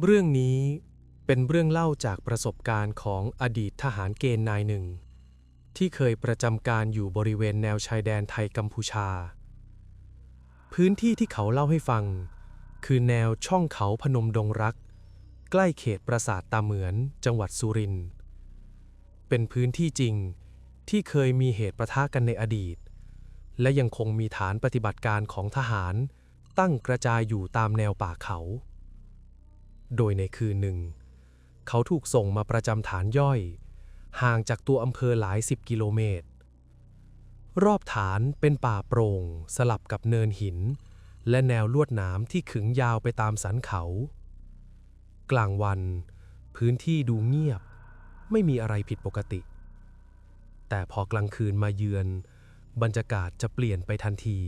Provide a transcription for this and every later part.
เรื่องนี้เป็นเรื่องเล่าจากประสบการณ์ของอดีตทหารเกณฑ์นายหนึ่ง ที่เคยประจำการอยู่บริเวณแนวชายแดนไทยกัมพูชา พื้นที่ที่เขาเล่าให้ฟัง คือแนวช่องเขาพนมดงรัก ใกล้เขตปราสาทตาเหมือนจังหวัดสุรินทร์เป็นพื้นที่จริงที่เคยมีเหตุประทะกันในอดีต และยังคงมีฐานปฏิบัติการของทหารตั้งกระจายอยู่ตามแนวป่าเขา โดยในคืนหนึ่ง เขาถูกส่งมาประจำฐานย่อย ห่างจากตัวอำเภอหลายสิบกิโลเมตร รอบฐานเป็นป่าโปร่ง สลับกับเนินหิน และแนวลวดหนามที่ขึงยาวไปตามสันเขา กลางวัน พื้นที่ดูเงียบ ไม่มีอะไรผิดปกติ แต่พอกลางคืนมาเยือน บรรยากาศจะเปลี่ยนไปทันที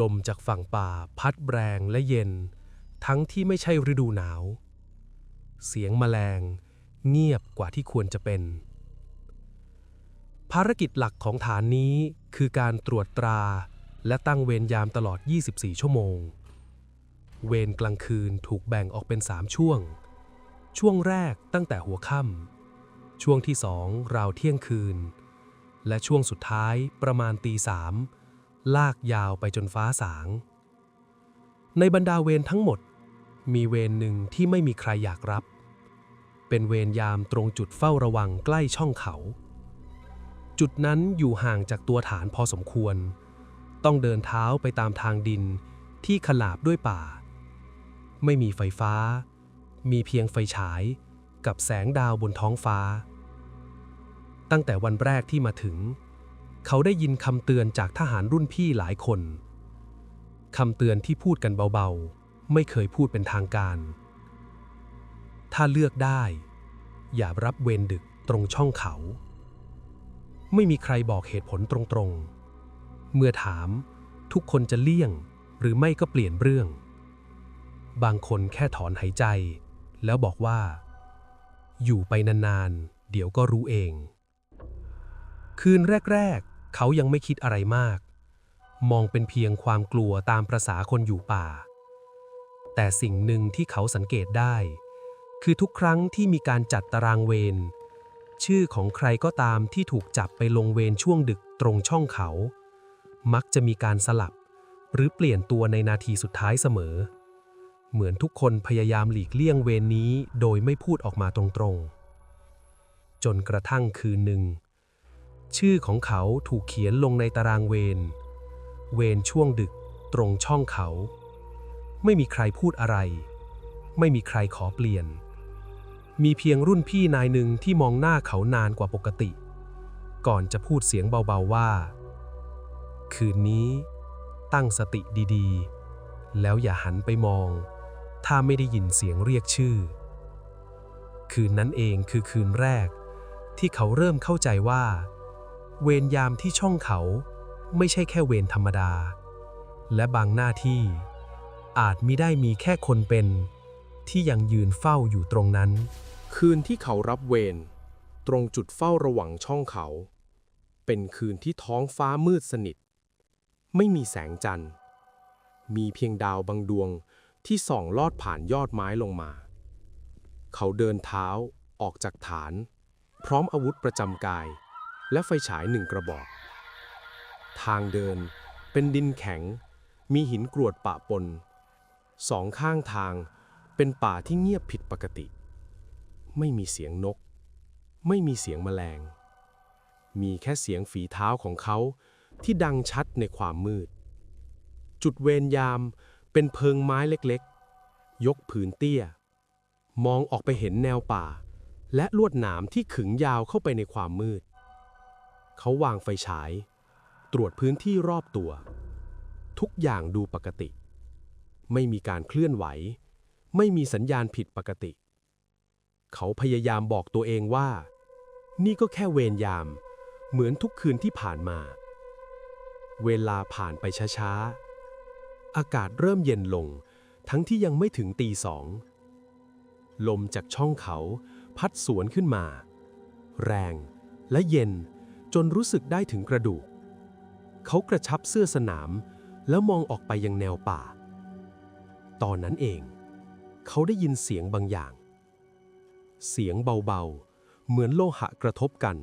ลมจากฝั่งป่าพัดแรงและเย็น ทั้งที่ไม่ใช่ฤดูหนาว เสียงแมลงเงียบกว่าที่ควรจะเป็น ภารกิจหลักของฐานนี้คือการตรวจตราและตั้งเวรยามตลอด 24 ชั่วโมง เวรกลางคืนถูกแบ่งออกเป็น 3 ช่วง ช่วงแรกตั้งแต่หัวค่ำช่วงที่สองราวเที่ยงคืน และช่วงสุดท้ายประมาณตีสามลากยาวไปจนฟ้าสาง ในบรรดาเวรทั้งหมด มีเวรหนึ่งที่ไม่มีใครอยากรับ เป็นเวรยามตรงจุดเฝ้าระวังใกล้ช่องเขา จุดนั้นอยู่ห่างจากตัวฐานพอสมควร ต้องเดินเท้าไปตามทางดินที่ขลาบด้วยป่า ไม่มีไฟฟ้า มีเพียงไฟฉายกับแสงดาวบนท้องฟ้า ตั้งแต่วันแรกที่มาถึง เขาได้ยินคำเตือนจากทหารรุ่นพี่หลายคนคำเตือนที่พูดกันเบาๆ ไม่เคยพูดเป็นทางการ ถ้าเลือกได้ อย่ารับเวรดึกตรงช่องเขา ไม่มีใครบอกเหตุผลตรงๆ เมื่อถามทุกคนจะเลี่ยงหรือไม่ก็เปลี่ยนเรื่อง บางคนแค่ถอนหายใจ แล้วบอกว่า อยู่ไปนานๆ เดี๋ยวก็รู้เอง คืนแรกๆ เขายังไม่คิดอะไรมาก มองเป็นเพียงความกลัวตามประษาคนอยู่ป่า แต่สิ่งหนึ่งที่เขาสังเกตได้ คือทุกครั้งที่มีการจัดตารางเวรชื่อของใครก็ตามที่ถูกจับไปลงเวรช่วงดึกตรงช่องเขา มักจะมีการสลับ หรือเปลี่ยนตัวในนาทีสุดท้ายเสมอ เหมือนทุกคนพยายามหลีกเลี่ยงเวรนนี้โดยไม่พูดออกมาตรงๆ จนกระทั่งคืนหนึ่ง ชื่อของเขาถูกเขียนลงในตารางเวร เวรช่วงดึกตรงช่องเขา ไม่มีใครพูดอะไร ไม่มีใครขอเปลี่ยน มีเพียงรุ่นพี่นายหนึ่งที่มองหน้าเขานานกว่าปกติ ก่อนจะพูดเสียงเบาๆว่า คืนนี้ตั้งสติดีๆ แล้วอย่าหันไปมอง ถ้าไม่ได้ยินเสียงเรียกชื่อ คืนนั้นเองคือคืนแรก ที่เขาเริ่มเข้าใจว่า เวรยามที่ช่องเขาไม่ใช่แค่เวรธรรมดา และบางหน้าที่ อาจมิได้มีแค่คนเป็น ที่ยังยืนเฝ้าอยู่ตรงนั้น คืนที่เขารับเวรตรงจุดเฝ้าระวังช่องเขา เป็นคืนที่ท้องฟ้ามืดสนิท ไม่มีแสงจันทร์ มีเพียงดาวบางดวงที่ส่องลอดผ่านยอดไม้ลงมา เขาเดินเท้าออกจากฐาน พร้อมอาวุธประจำกาย และไฟฉายหนึ่งกระบอก ทางเดินเป็นดินแข็ง มีหินกรวดปะปน สองข้างทางเป็นป่าที่เงียบผิดปกติ ไม่มีเสียงนก ไม่มีเสียงแมลง มีแค่เสียงฝีเท้าของเขาที่ดังชัดในความมืด จุดเวรยามเป็นเพิงไม้เล็กๆ ยกผืนเตี้ย มองออกไปเห็นแนวป่า และลวดหนามที่ขึงยาวเข้าไปในความมืด เขาวางไฟฉาย ตรวจพื้นที่รอบตัว ทุกอย่างดูปกติ ไม่มีการเคลื่อนไหว ไม่มีสัญญาณผิดปกติ เขาพยายามบอกตัวเองว่า นี่ก็แค่เวรยาม เหมือนทุกคืนที่ผ่านมา เวลาผ่านไปช้าๆ อากาศเริ่มเย็นลง ทั้งที่ยังไม่ถึงตีสอง ลมจากช่องเขาพัดสวนขึ้นมา แรงและเย็นจนรู้สึกได้ถึงกระดูก เขากระชับเสื้อสนามแล้วมองออกไปยังแนวป่า ตอนนั้นเอง เขาได้ยินเสียงบางอย่าง เสียงเบาๆ เหมือนโลหะกระทบกัน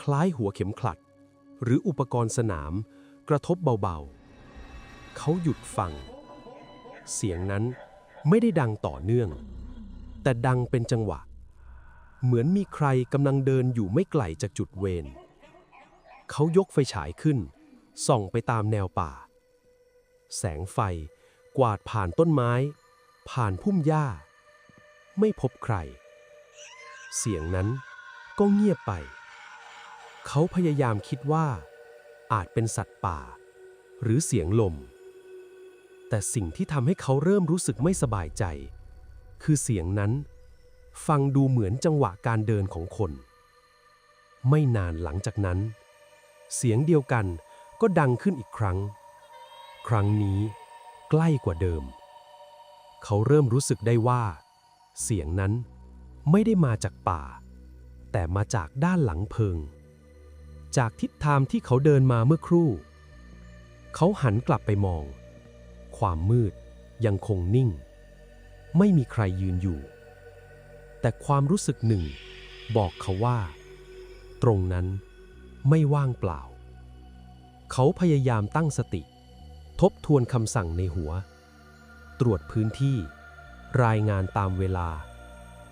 คล้ายหัวเข็มขัด หรืออุปกรณ์สนามกระทบเบาๆ เขาหยุดฟัง เสียงนั้นไม่ได้ดังต่อเนื่อง แต่ดังเป็นจังหวะ เหมือนมีใครกำลังเดินอยู่ไม่ไกลจากจุดเวรเขายกไฟฉายขึ้น ส่องไปตามแนวป่า แสงไฟ กวาดผ่านต้นไม้ ผ่านพุ่มหญ้า ไม่พบใคร เสียงนั้นก็เงียบไป เขาพยายามคิดว่า อาจเป็นสัตว์ป่า หรือเสียงลม แต่สิ่งที่ทำให้เขาเริ่มรู้สึกไม่สบายใจ คือเสียงนั้น ฟังดูเหมือนจังหวะการเดินของคน ไม่นานหลังจากนั้น เสียงเดียวกันก็ดังขึ้นอีกครั้ง ครั้งนี้ ใกล้กว่าเดิม เขาเริ่มรู้สึกได้ว่า เสียงนั้นไม่ได้มาจากป่า แต่มาจากด้านหลังเพิง จากทิศทางที่เขาเดินมาเมื่อครู่ เขาหันกลับไปมอง ความมืดยังคงนิ่ง ไม่มีใครยืนอยู่ แต่ความรู้สึกหนึ่งบอกเขาว่า ตรงนั้นไม่ว่างเปล่า เขาพยายามตั้งสติ ทบทวนคำสั่งในหัว ตรวจพื้นที่ รายงานตามเวลา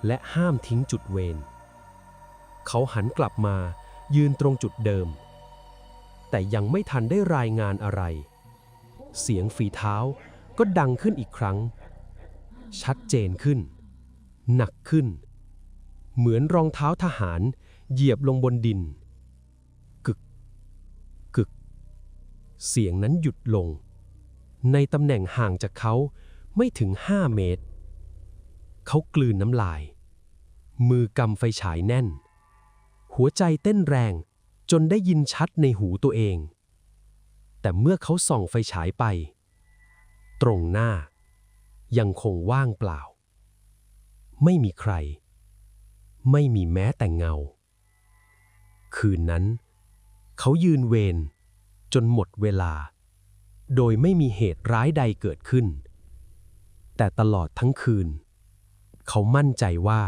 และห้ามทิ้งจุดเวร เขาหันกลับมายืนตรงจุดเดิม แต่ยังไม่ทันได้รายงานอะไร เสียงฝีเท้าก็ดังขึ้นอีกครั้ง ชัดเจนขึ้น หนักขึ้น เหมือนรองเท้าทหารเหยียบลงบนดิน กึก กึก เสียงนั้นหยุดลง ในตำแหน่งห่างจากเขาไม่ถึงห้าเมตร เขากลืนน้ำลาย มือกำไฟฉายแน่น หัวใจเต้นแรงจนได้ยินชัดในหูตัวเอง แต่เมื่อเขาส่องไฟฉายไป ตรงหน้า ยังคงว่างเปล่า ไม่มีใคร ไม่มีแม้แต่เงา คืนนั้น เขายืนเวรจนหมดเวลา โดยไม่มีเหตุร้ายใดเกิดขึ้น แต่ตลอดทั้งคืน เขามั่นใจว่า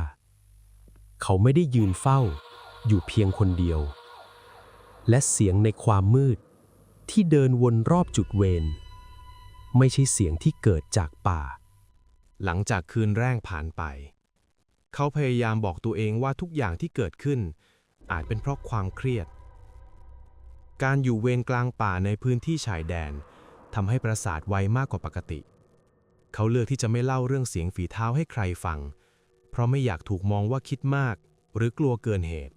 เขาไม่ได้ยืนเฝ้าอยู่เพียงคนเดียว และเสียงในความมืดที่เดินวนรอบจุดเวรไม่ใช่เสียงที่เกิดจากป่า หลังจากคืนแรกผ่านไป เขาพยายามบอกตัวเองว่าทุกอย่างที่เกิดขึ้น อาจเป็นเพราะความเครียด การอยู่เวรกลางป่าในพื้นที่ชายแดน ทำให้ประสาทไวมากกว่าปกติ เขาเลือกที่จะไม่เล่าเรื่องเสียงฝีเท้าให้ใครฟัง เพราะไม่อยากถูกมองว่าคิดมาก หรือกลัวเกินเหตุ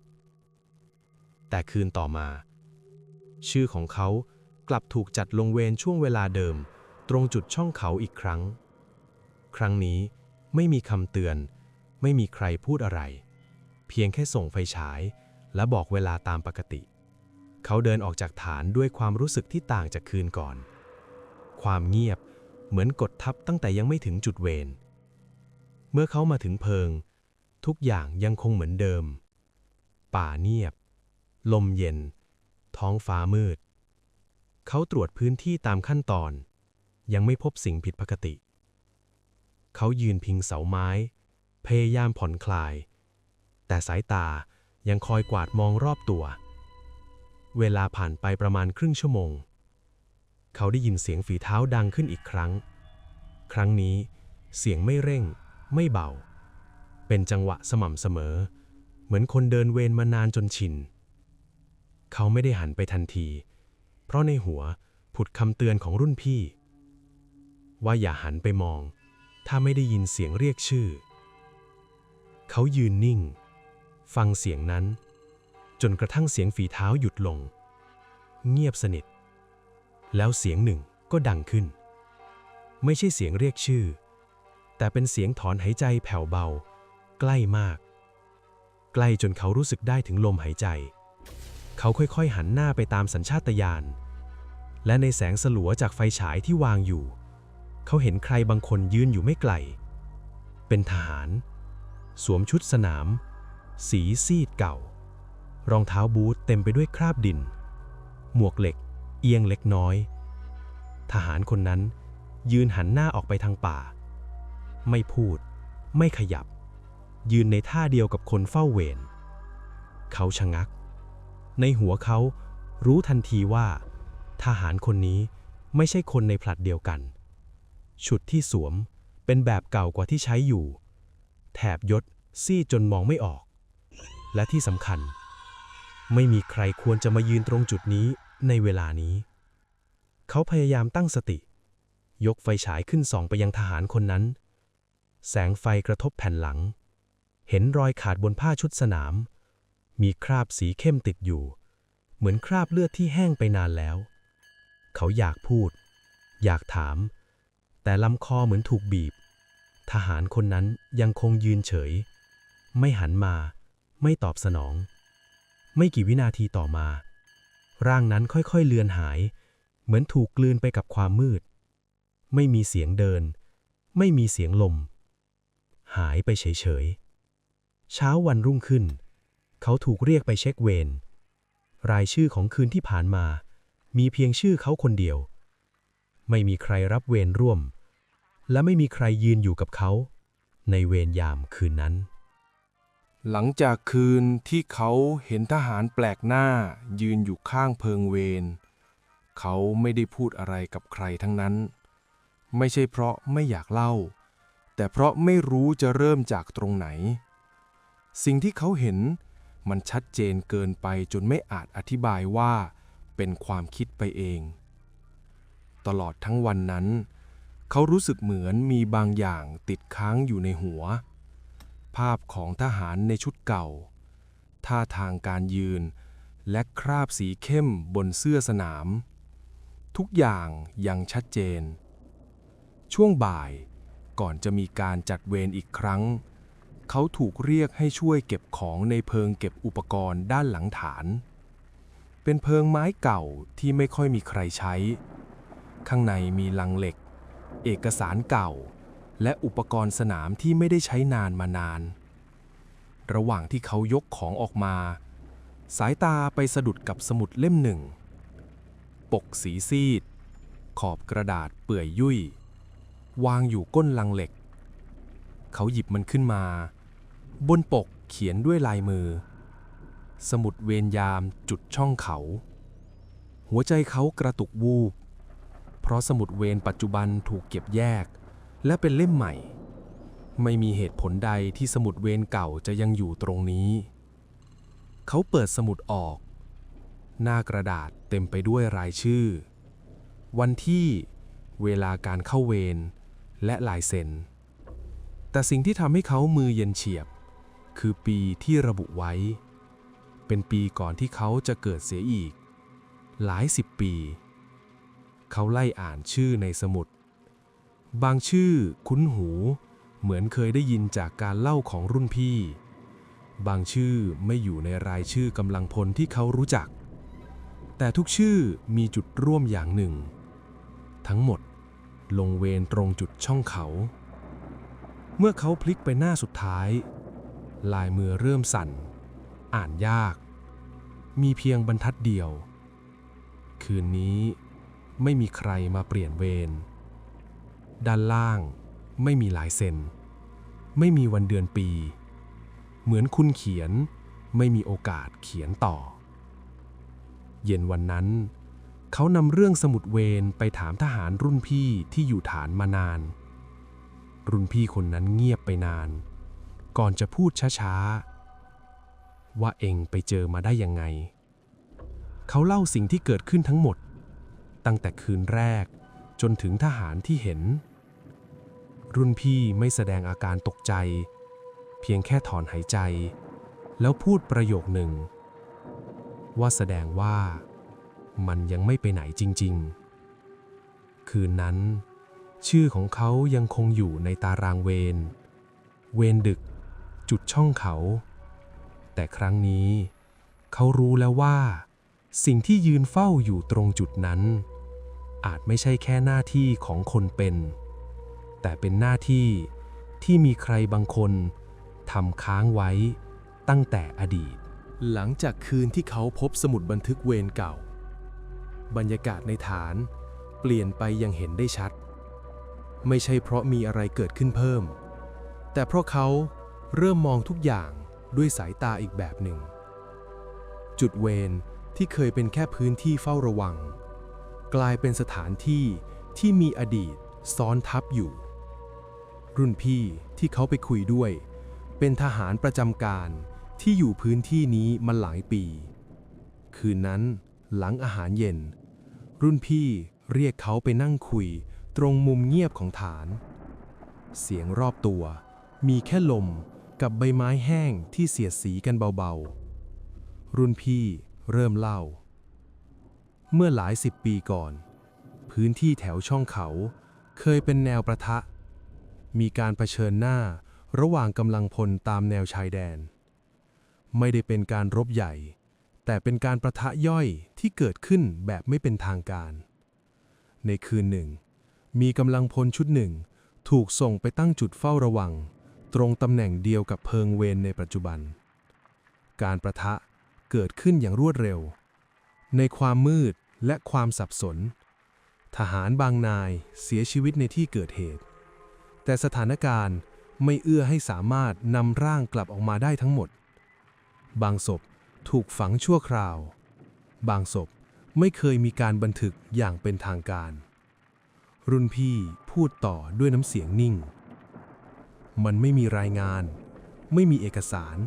แต่คืนต่อมา ชื่อของเขากลับถูกจัดลงเวรช่วงเวลาเดิม ตรงจุดช่องเขาอีกครั้ง ครั้งนี้ไม่มีคำเตือน ไม่มีใครพูดอะไร เพียงแค่ส่งไฟฉาย และบอกเวลาตามปกติ เขาเดินออกจากฐานด้วยความรู้สึกที่ต่างจากคืนก่อน ความเงียบ เหมือนกดทับตั้งแต่ยังไม่ถึงจุดเวรเมื่อเขามาถึงเพิง ทุกอย่างยังคงเหมือนเดิม ป่าเงียบ ลมเย็น ท้องฟ้ามืด เขาตรวจพื้นที่ตามขั้นตอน ยังไม่พบสิ่งผิดปกติ เขายืนพิงเสาไม้ พยายามผ่อนคลาย แต่สายตายังคอยกวาดมองรอบตัว เวลาผ่านไปประมาณครึ่งชั่วโมง เขาได้ยินเสียงฝีเท้าดังขึ้นอีกครั้ง ครั้งนี้เสียงไม่เร่ง ไม่เบา เป็นจังหวะสม่ำเสมอ เหมือนคนเดินเวรมานานจนชิน เขาไม่ได้หันไปทันที เพราะในหัวผุดคำเตือนของรุ่นพี่ ว่าอย่าหันไปมอง ถ้าไม่ได้ยินเสียงเรียกชื่อ เขายืนนิ่ง ฟังเสียงนั้น จนกระทั่งเสียงฝีเท้าหยุดลง เงียบสนิท แล้วเสียงหนึ่งก็ดังขึ้น ไม่ใช่เสียงเรียกชื่อ แต่เป็นเสียงถอนหายใจแผ่วเบา ใกล้มาก ใกล้จนเขารู้สึกได้ถึงลมหายใจ เขาค่อยๆหันหน้าไปตามสัญชาตญาณและในแสงสลัวจากไฟฉายที่วางอยู่ เขาเห็นใครบางคนยืนอยู่ไม่ไกล เป็นทหาร สวมชุดสนาม สีซีดเก่า รองเท้าบูทเต็มไปด้วยคราบดิน หมวกเหล็ก เอียงเล็กน้อย ทหารคนนั้นยืนหันหน้าออกไปทางป่า ไม่พูด ไม่ขยับ ยืนในท่าเดียวกับคนเฝ้าเวร เขาชะงัก ในหัวเขารู้ทันทีว่า ทหารคนนี้ไม่ใช่คนในผลัดเดียวกัน ชุดที่สวมเป็นแบบเก่ากว่าที่ใช้อยู่ แถบยศซี่จนมองไม่ออก และที่สำคัญ ไม่มีใครควรจะมายืนตรงจุดนี้ ในเวลานี้ เขาพยายามตั้งสติ ยกไฟฉายขึ้นส่องไปยังทหารคนนั้น แสงไฟกระทบแผ่นหลัง เห็นรอยขาดบนผ้าชุดสนาม มีคราบสีเข้มติดอยู่ เหมือนคราบเลือดที่แห้งไปนานแล้ว เขาอยากพูด อยากถาม แต่ลำคอเหมือนถูกบีบ ทหารคนนั้นยังคงยืนเฉย ไม่หันมา ไม่ตอบสนอง ไม่กี่วินาทีต่อมา ร่างนั้นค่อยๆเลือนหาย เหมือนถูกกลืนไปกับความมืด ไม่มีเสียงเดิน ไม่มีเสียงลม หายไปเฉยๆ เช้าวันรุ่งขึ้น เขาถูกเรียกไปเช็คเวร รายชื่อของคืนที่ผ่านมา มีเพียงชื่อเขาคนเดียว ไม่มีใครรับเวรร่วม และไม่มีใครยืนอยู่กับเขา ในเวรยามคืนนั้น หลังจากคืนที่เขาเห็นทหารแปลกหน้ายืนอยู่ข้างเพิงเวร เขาไม่ได้พูดอะไรกับใครทั้งนั้น ไม่ใช่เพราะไม่อยากเล่า แต่เพราะไม่รู้จะเริ่มจากตรงไหน สิ่งที่เขาเห็นมันชัดเจนเกินไปจนไม่อาจอธิบายว่าเป็นความคิดไปเอง ตลอดทั้งวันนั้น เขารู้สึกเหมือนมีบางอย่างติดค้างอยู่ในหัว ภาพของทหารในชุดเก่า ท่าทางการยืน และคราบสีเข้มบนเสื้อสนาม ทุกอย่างยังชัดเจน ช่วงบ่ายก่อนจะมีการจัดเวรอีกครั้ง เขาถูกเรียกให้ช่วยเก็บของในเพิงเก็บอุปกรณ์ด้านหลังฐาน เป็นเพิงไม้เก่าที่ไม่ค่อยมีใครใช้ ข้างในมีลังเหล็ก เอกสารเก่า และอุปกรณ์สนามที่ไม่ได้ใช้นานมานาน ระหว่างที่เขายกของออกมา สายตาไปสะดุดกับสมุดเล่มหนึ่ง ปกสีซีด ขอบกระดาษเปื่อยยุ่ย วางอยู่ก้นลังเหล็ก เขาหยิบมันขึ้นมา บนปกเขียนด้วยลายมือ สมุดเวรยามจุดช่องเขา หัวใจเขากระตุกวูบเพราะสมุดเวรปัจจุบันถูกเก็บแยก และเป็นเล่มใหม่ ไม่มีเหตุผลใดที่สมุดเวรเก่าจะยังอยู่ตรงนี้ เขาเปิดสมุดออก หน้ากระดาษเต็มไปด้วยรายชื่อ วันที่เวลาการเข้าเวรและลายเซ็น แต่สิ่งที่ทำให้เขามือเย็นเฉียบ คือปีที่ระบุไว้ เป็นปีก่อนที่เขาจะเกิดเสียอีก หลายสิบปี เขาไล่อ่านชื่อในสมุด บางชื่อคุ้นหู เหมือนเคยได้ยินจากการเล่าของรุ่นพี่ บางชื่อไม่อยู่ในรายชื่อกำลังพลที่เขารู้จัก แต่ทุกชื่อมีจุดร่วมอย่างหนึ่ง ทั้งหมดลงเวรตรงจุดช่องเขา เมื่อเขาพลิกไปหน้าสุดท้าย ลายมือเริ่มสั่น อ่านยาก มีเพียงบรรทัดเดียว คืนนี้ไม่มีใครมาเปลี่ยนเวร ด้านล่าง ไม่มีลายเซ็น ไม่มีวันเดือนปี เหมือนคุณเขียน ไม่มีโอกาสเขียนต่อ เย็นวันนั้น เขานำเรื่องสมุดเวรไปถามทหารรุ่นพี่ที่อยู่ฐานมานาน รุ่นพี่คนนั้นเงียบไปนาน ก่อนจะพูดช้าๆ ว่าเองไปเจอมาได้ยังไง เขาเล่าสิ่งที่เกิดขึ้นทั้งหมด ตั้งแต่คืนแรกจนถึงทหารที่เห็น รุ่นพี่ไม่แสดงอาการตกใจ เพียงแค่ถอนหายใจ แล้วพูดประโยคหนึ่ง ว่าแสดงว่า มันยังไม่ไปไหนจริง ๆ คืนนั้น ชื่อของเขายังคงอยู่ในตารางเวร เวรดึก จุดช่องเขา แต่ครั้งนี้ เขารู้แล้วว่า สิ่งที่ยืนเฝ้าอยู่ตรงจุดนั้น อาจไม่ใช่แค่หน้าที่ของคนเป็น แต่เป็นหน้าที่ที่มีใครบางคนทำค้างไว้ตั้งแต่อดีต หลังจากคืนที่เขาพบสมุดบันทึกเวรเก่า บรรยากาศในฐานเปลี่ยนไปอยังเห็นได้ชัด ไม่ใช่เพราะมีอะไรเกิดขึ้นเพิ่ม แต่เพราะเขาเริ่มมองทุกอย่างด้วยสายตาอีกแบบหนึ่ง จุดเวรที่เคยเป็นแค่พื้นที่เฝ้าระวัง กลายเป็นสถานที่ที่มีอดีตซ้อนทับอยู่ รุ่นพี่ที่เขาไปคุยด้วย เป็นทหารประจำการที่อยู่พื้นที่นี้มาหลายปี คืนนั้นหลังอาหารเย็น รุ่นพี่เรียกเขาไปนั่งคุยตรงมุมเงียบของฐาน เสียงรอบตัว มีแค่ลมกับใบไม้แห้งที่เสียดสีกันเบาๆ รุ่นพี่เริ่มเล่า เมื่อหลายสิบปีก่อน พื้นที่แถวช่องเขาเคยเป็นแนวประทะ มีการเผชิญหน้าระหว่างกำลังพลตามแนวชายแดน ไม่ได้เป็นการรบใหญ่ แต่เป็นการประทะย่อยที่เกิดขึ้นแบบไม่เป็นทางการ ในคืนหนึ่ง มีกำลังพลชุดหนึ่ง ถูกส่งไปตั้งจุดเฝ้าระวัง ตรงตำแหน่งเดียวกับเพิงเวรในปัจจุบัน การประทะเกิดขึ้นอย่างรวดเร็ว ในความมืดและความสับสน ทหารบางนายเสียชีวิตในที่เกิดเหตุ แต่สถานการณ์ไม่เอื้อให้สามารถนำร่างกลับออกมาได้ทั้งหมด บางศพถูกฝังชั่วคราว บางศพไม่เคยมีการบันทึกอย่างเป็นทางการ รุ่นพี่พูดต่อด้วยน้ำเสียงนิ่ง มันไม่มีรายงาน ไม่มีเอกสาร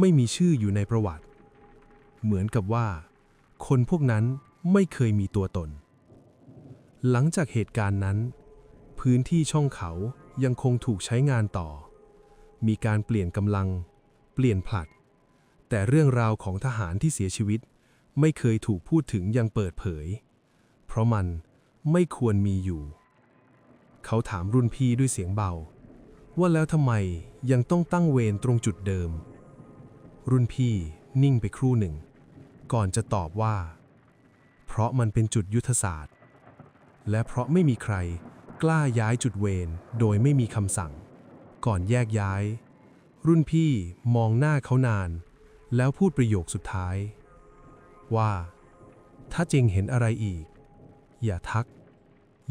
ไม่มีชื่ออยู่ในประวัติ เหมือนกับว่า คนพวกนั้นไม่เคยมีตัวตน หลังจากเหตุการณ์นั้น พื้นที่ช่องเขายังคงถูกใช้งานต่อ มีการเปลี่ยนกำลัง เปลี่ยนผลัด แต่เรื่องราวของทหารที่เสียชีวิต ไม่เคยถูกพูดถึงยังเปิดเผย เพราะมันไม่ควรมีอยู่ เขาถามรุ่นพี่ด้วยเสียงเบา ว่าแล้วทำไมยังต้องตั้งเวรตรงจุดเดิม รุ่นพี่นิ่งไปครู่หนึ่ง ก่อนจะตอบว่า เพราะมันเป็นจุดยุทธศาสตร์ และเพราะไม่มีใคร กล้าย้ายจุดเวรโดยไม่มีคำสั่ง ก่อนแยกย้าย รุ่นพี่มองหน้าเขานาน แล้วพูดประโยคสุดท้าย ว่า ถ้าเจงเห็นอะไรอีก อย่าทัก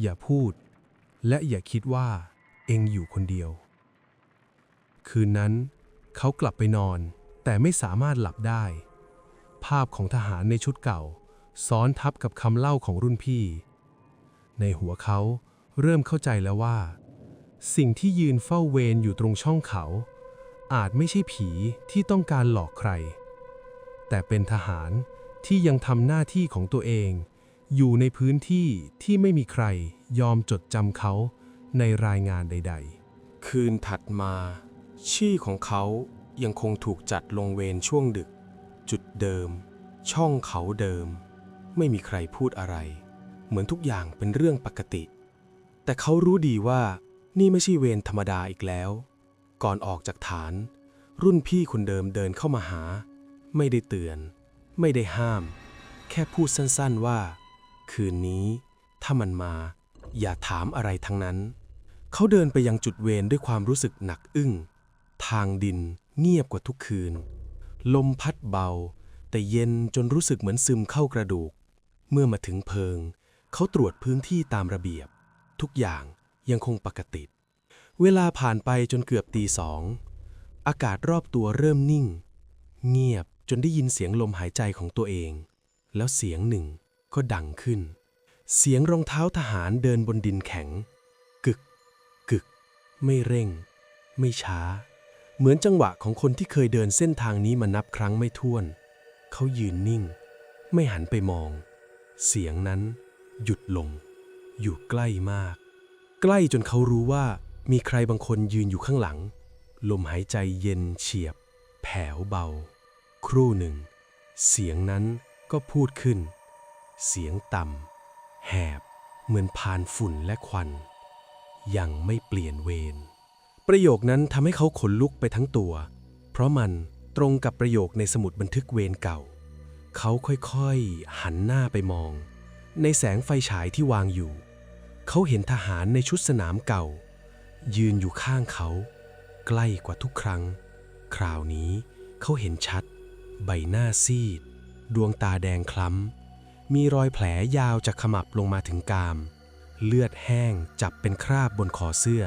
อย่าพูด และอย่าคิดว่า เองอยู่คนเดียว คืนนั้น เขากลับไปนอน แต่ไม่สามารถหลับได้ ภาพของทหารในชุดเก่า ซ้อนทับกับคำเล่าของรุ่นพี่ ในหัวเขา เริ่มเข้าใจแล้วว่า สิ่งที่ยืนเฝ้าเวรอยู่ตรงช่องเขา อาจไม่ใช่ผีที่ต้องการหลอกใคร แต่เป็นทหารที่ยังทำหน้าที่ของตัวเอง อยู่ในพื้นที่ที่ไม่มีใครยอมจดจำเขาในรายงานใด ๆ คืนถัดมาชื่อของเขายังคงถูกจัดลงเวรช่วงดึก จุดเดิม ช่องเขาเดิม ไม่มีใครพูดอะไร เหมือนทุกอย่างเป็นเรื่องปกติ แต่เขารู้ดีว่านี่ไม่ใช่เวรธรรมดาอีกแล้ว ก่อนออกจากฐาน รุ่นพี่คนเดิมเดินเข้ามาหา ไม่ได้เตือน ไม่ได้ห้าม แค่พูดสั้นๆว่า คืนนี้ ถ้ามันมา อย่าถามอะไรทั้งนั้น เขาเดินไปยังจุดเวรด้วยความรู้สึกหนักอึ้ง ทางดินเงียบกว่าทุกคืน ลมพัดเบา แต่เย็นจนรู้สึกเหมือนซึมเข้ากระดูก เมื่อมาถึงเพิง เขาตรวจพื้นที่ตามระเบียบ ทุกอย่างยังคงปกติ เวลาผ่านไปจนเกือบตีสอง อากาศรอบตัวเริ่มนิ่ง เงียบจนได้ยินเสียงลมหายใจของตัวเอง แล้วเสียงหนึ่งก็ดังขึ้น เสียงรองเท้าทหารเดินบนดินแข็ง กึก กึก ไม่เร่ง ไม่ช้า เหมือนจังหวะของคนที่เคยเดินเส้นทางนี้มานับครั้งไม่ถ้วน เขายืนนิ่ง ไม่หันไปมอง เสียงนั้นหยุดลง อยู่ใกล้มาก ใกล้จนเขารู้ว่ามีใครบางคนยืนอยู่ข้างหลัง ลมหายใจเย็นเฉียบ แผ่วเบา ครู่หนึ่ง เสียงนั้นก็พูดขึ้น เสียงต่ำแหบ เหมือนพานฝุ่นและควัน ยังไม่เปลี่ยนเวรประโยคนั้นทำให้เขาขนลุกไปทั้งตัว เพราะมันตรงกับประโยคในสมุดบันทึกเวรเก่า เขาค่อยๆ หันหน้าไปมอง ในแสงไฟฉายที่วางอยู่ เขาเห็นทหารในชุดสนามเก่า ยืนอยู่ข้างเขา ใกล้กว่าทุกครั้ง คราวนี้เขาเห็นชัด ใบหน้าซีด ดวงตาแดงคล้ำ มีรอยแผลยาวจากขมับลงมาถึงกาม เลือดแห้งจับเป็นคราบบนคอเสื้อ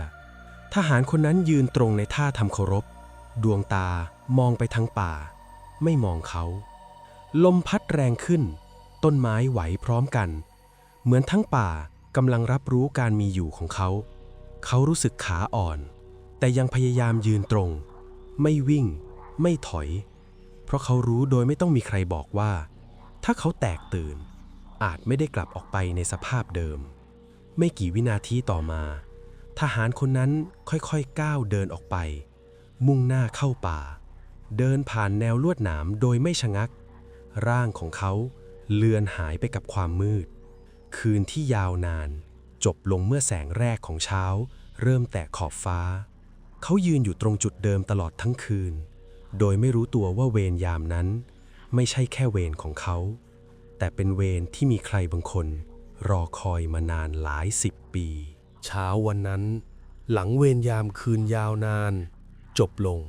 ทหารคนนั้นยืนตรงในท่าทำเคารพ ดวงตามองไปทางป่า ไม่มองเขา ลมพัดแรงขึ้น ต้นไม้ไหวพร้อมกัน เหมือนทั้งป่ากำลังรับรู้การมีอยู่ของเขา เขารู้สึกขาอ่อน แต่ยังพยายามยืนตรง ไม่วิ่ง ไม่ถอย เพราะเขารู้โดยไม่ต้องมีใครบอกว่า ถ้าเขาแตกตื่น อาจไม่ได้กลับออกไปในสภาพเดิม ไม่กี่วินาทีต่อมา ทหารคนนั้นค่อยๆก้าวเดินออกไป มุ่งหน้าเข้าป่า เดินผ่านแนวลวดหนามโดยไม่ชะงัก ร่างของเขา เลือนหายไปกับความมืด คืนที่ยาวนาน จบลงเมื่อแสงแรกของเช้า เริ่มแตะขอบฟ้า เขายืนอยู่ตรงจุดเดิมตลอดทั้งคืน โดยไม่รู้ตัวว่าเวรยามนั้น ไม่ใช่แค่เวรของเขา แต่เป็นเวรที่มีใครบางคน รอคอยมานานหลายสิบปี เช้าวันนั้น หลังเวรยามคืนยาวนาน จบลง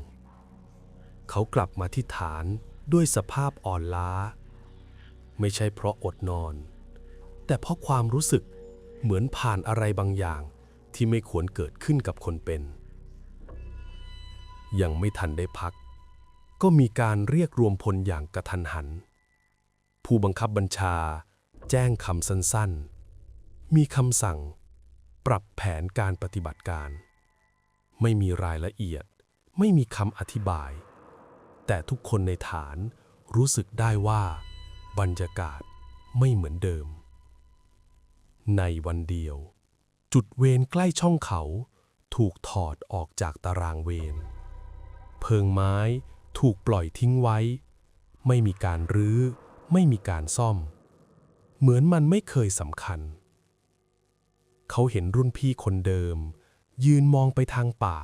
เขากลับมาที่ฐานด้วยสภาพอ่อนล้า ไม่ใช่เพราะอดนอน แต่เพราะความรู้สึกเหมือนผ่านอะไรบางอย่างที่ไม่ควรเกิดขึ้นกับคนเป็น ยังไม่ทันได้พัก ก็มีการเรียกรวมพลอย่างกระทันหัน ผู้บังคับบัญชาแจ้งคำสั้นๆ มีคำสั่ง ปรับแผนการปฏิบัติการ ไม่มีรายละเอียด ไม่มีคำอธิบาย แต่ทุกคนในฐานรู้สึกได้ว่า บรรยากาศไม่เหมือนเดิม ในวันเดียว จุดเวรใกล้ช่องเขาถูกถอดออกจากตารางเวร เพิงไม้ถูกปล่อยทิ้งไว้ ไม่มีการรื้อ ไม่มีการซ่อม เหมือนมันไม่เคยสำคัญ เขาเห็นรุ่นพี่คนเดิม ยืนมองไปทางป่า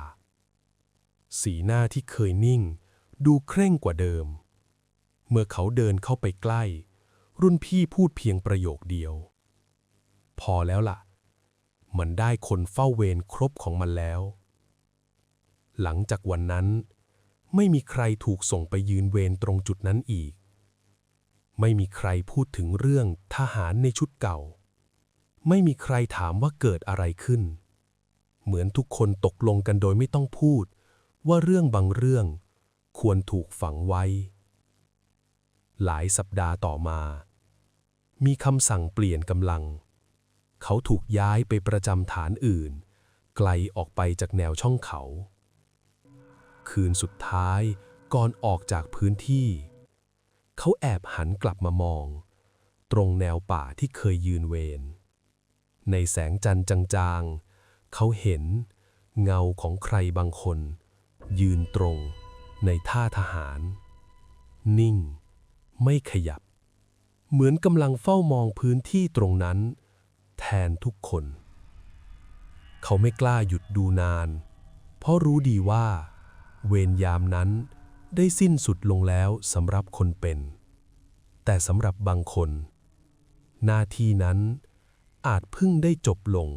สีหน้าที่เคยนิ่ง ดูเคร่งกว่าเดิม มื่อเขาเดินเข้าไปใกล้ รุ่นพี่พูดเพียงประโยคเดียว พอแล้วล่ะ มันได้คนเฝ้าเวรครบของมันแล้ว หลังจากวันนั้น ไม่มีใครถูกส่งไปยืนเวรตรงจุดนั้นอีก ไม่มีใครพูดถึงเรื่องทหารในชุดเก่า ไม่มีใครถามว่าเกิดอะไรขึ้น เหมือนทุกคนตกลงกันโดยไม่ต้องพูด ว่าเรื่องบางเรื่องควรถูกฝังไว้ หลายสัปดาห์ต่อมา มีคำสั่งเปลี่ยนกำลัง เขาถูกย้ายไปประจำฐานอื่น ไกลออกไปจากแนวช่องเขา คืนสุดท้ายก่อนออกจากพื้นที่ เขาแอบหันกลับมามอง ตรงแนวป่าที่เคยยืนเวร ในแสงจันทร์จางๆ เขาเห็นเงาของใครบางคน ยืนตรงในท่าทหาร นิ่ง ไม่ขยับ เหมือนกำลังเฝ้ามองพื้นที่ตรงนั้น แทนทุกคน เขาไม่กล้าหยุดดูนาน เพราะรู้ดีว่า เวรยามนั้นได้สิ้นสุดลงแล้วสำหรับคนเป็น แต่สำหรับบางคน หน้าที่นั้นอาจเพิ่งได้จบลง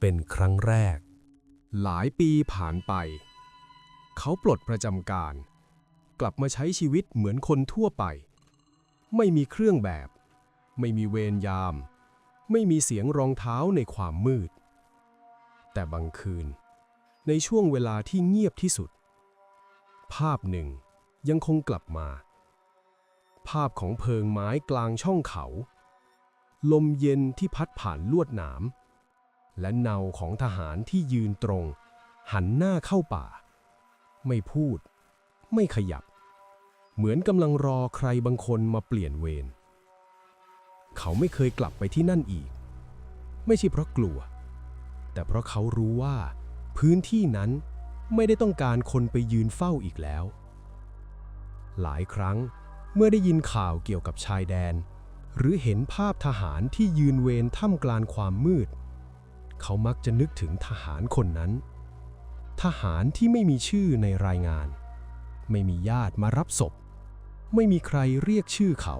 เป็นครั้งแรก หลายปีผ่านไป เขาปลดประจำการ กลับมาใช้ชีวิตเหมือนคนทั่วไป ไม่มีเครื่องแบบ ไม่มีเวรยาม ไม่มีเสียงรองเท้าในความมืด แต่บางคืน ในช่วงเวลาที่เงียบที่สุด ภาพหนึ่งยังคงกลับมา ภาพของเพิงไม้กลางช่องเขา ลมเย็นที่พัดผ่านลวดหนาม และเนาของทหารที่ยืนตรง หันหน้าเข้าป่า ไม่พูด ไม่ขยับ เหมือนกำลังรอใครบางคนมาเปลี่ยนเวร เขาไม่เคยกลับไปที่นั่นอีก ไม่ใช่เพราะกลัว แต่เพราะเขารู้ว่า พื้นที่นั้นไม่ได้ต้องการคนไปยืนเฝ้าอีกแล้ว หลายครั้งเมื่อได้ยินข่าวเกี่ยวกับชายแดน หรือเห็นภาพทหารที่ยืนเวรท่ามกลางความมืด เขามักจะนึกถึงทหารคนนั้น ทหารที่ไม่มีชื่อในรายงาน ไม่มีญาติมารับศพ ไม่มีใครเรียกชื่อเขา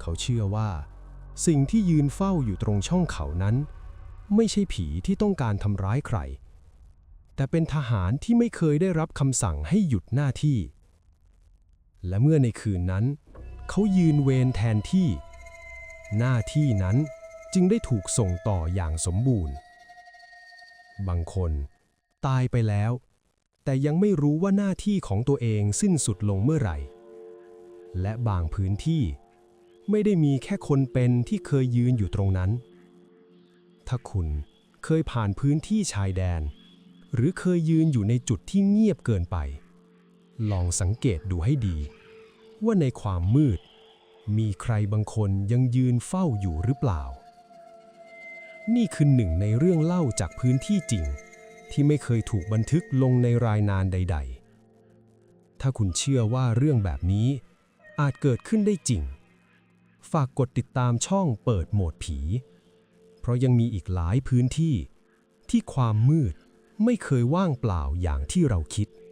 เขาเชื่อว่า สิ่งที่ยืนเฝ้าอยู่ตรงช่องเขานั้น ไม่ใช่ผีที่ต้องการทำร้ายใคร แต่เป็นทหารที่ไม่เคยได้รับคำสั่งให้หยุดหน้าที่ และเมื่อในคืนนั้น เขายืนเวรแทนที่ หน้าที่นั้นจึงได้ถูกส่งต่ออย่างสมบูรณ์ บางคนตายไปแล้ว แต่ยังไม่รู้ว่าหน้าที่ของตัวเองสิ้นสุดลงเมื่อไหร่ และบางพื้นที่ ไม่ได้มีแค่คนเป็นที่เคยยืนอยู่ตรงนั้น ถ้าคุณเคยผ่านพื้นที่ชายแดน หรือเคยยืนอยู่ในจุดที่เงียบเกินไป ลองสังเกตดูให้ดี ว่าในความมืด มีใครบางคนยังยืนเฝ้าอยู่หรือเปล่า นี่คือหนึ่งในเรื่องเล่าจากพื้นที่จริง ที่ไม่เคยถูกบันทึกลงในรายนานใด ๆ ถ้าคุณเชื่อว่าเรื่องแบบนี้ อาจเกิดขึ้นได้จริง ฝากกดติดตามช่องเปิดโหมดผี เพราะยังมีอีกหลายพื้นที่ที่ความมืดไม่เคยว่างเปล่าอย่างที่เราคิด